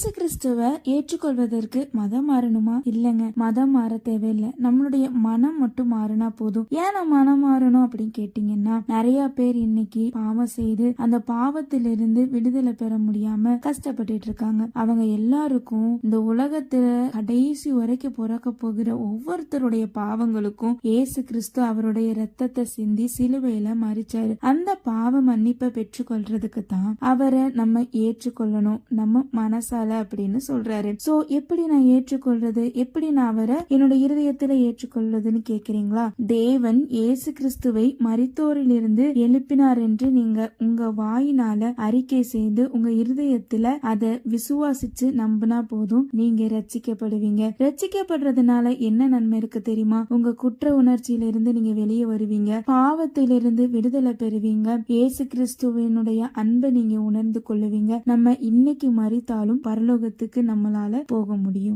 இயேசு கிறிஸ்துவ ஏற்றுக்கொள்வதற்கு மதம் மாறணுமா? இல்லைங்க. மதம் மாற தேவையில்லை. நம்மளுடைய மனம் மட்டும் மாறினா போதும். ஏன் நான் மனம் மாறணும் அப்படின்னு கேட்டீங்கன்னா நிறைய பேர் இன்னைக்கு பாவம் செய்து அந்த பாவத்திலிருந்து விடுதலை பெற முடியாம கஷ்டப்பட்டுட்டு இருக்காங்க. அவங்க எல்லாருக்கும் இந்த உலகத்துல கடைசி வரைக்கும் பிறக்க போகிற ஒவ்வொருத்தருடைய பாவங்களுக்கும் இயேசு கிறிஸ்து அவருடைய ரத்தத்தை சிந்தி சிலுவையில மறிச்சாரு அந்த பாவ மன்னிப்பை பெற்றுக்கொள்றதுக்கு தான் அவரை நம்ம ஏற்றுக்கொள்ளணும். நம்ம மனசால பரவாயில்ல அப்படின்னு சொல்றாரு. சோ எப்படி நான் ஏற்றுக்கொள்றது? எப்படி நான் அவரை என்னோட இருதயத்துல ஏற்றுக்கொள்றதுன்னு கேக்குறீங்களா? தேவன் இயேசு கிறிஸ்துவை மரித்தோரிலிருந்து எழுப்பினார் என்று நீங்க உங்க வாயினால அறிக்கை செய்து உங்க இருதயத்துல அதை விசுவாசிச்சு நம்பினா போதும். நீங்க ரச்சிக்கப்படுவீங்க ரச்சிக்கப்படுறதுனால என்ன நன்மை இருக்கு தெரியுமா? உங்க குற்ற உணர்ச்சியில இருந்து நீங்க வெளியே வருவீங்க. பாவத்திலிருந்து விடுதலை பெறுவீங்க. இயேசு கிறிஸ்துவனுடைய அன்பை நீங்க உணர்ந்து கொள்ளுவீங்க. நம்ம இன்னைக்கு மறித்தாலும் பரலோகத்துக்கு நம்மளால போக முடியும்.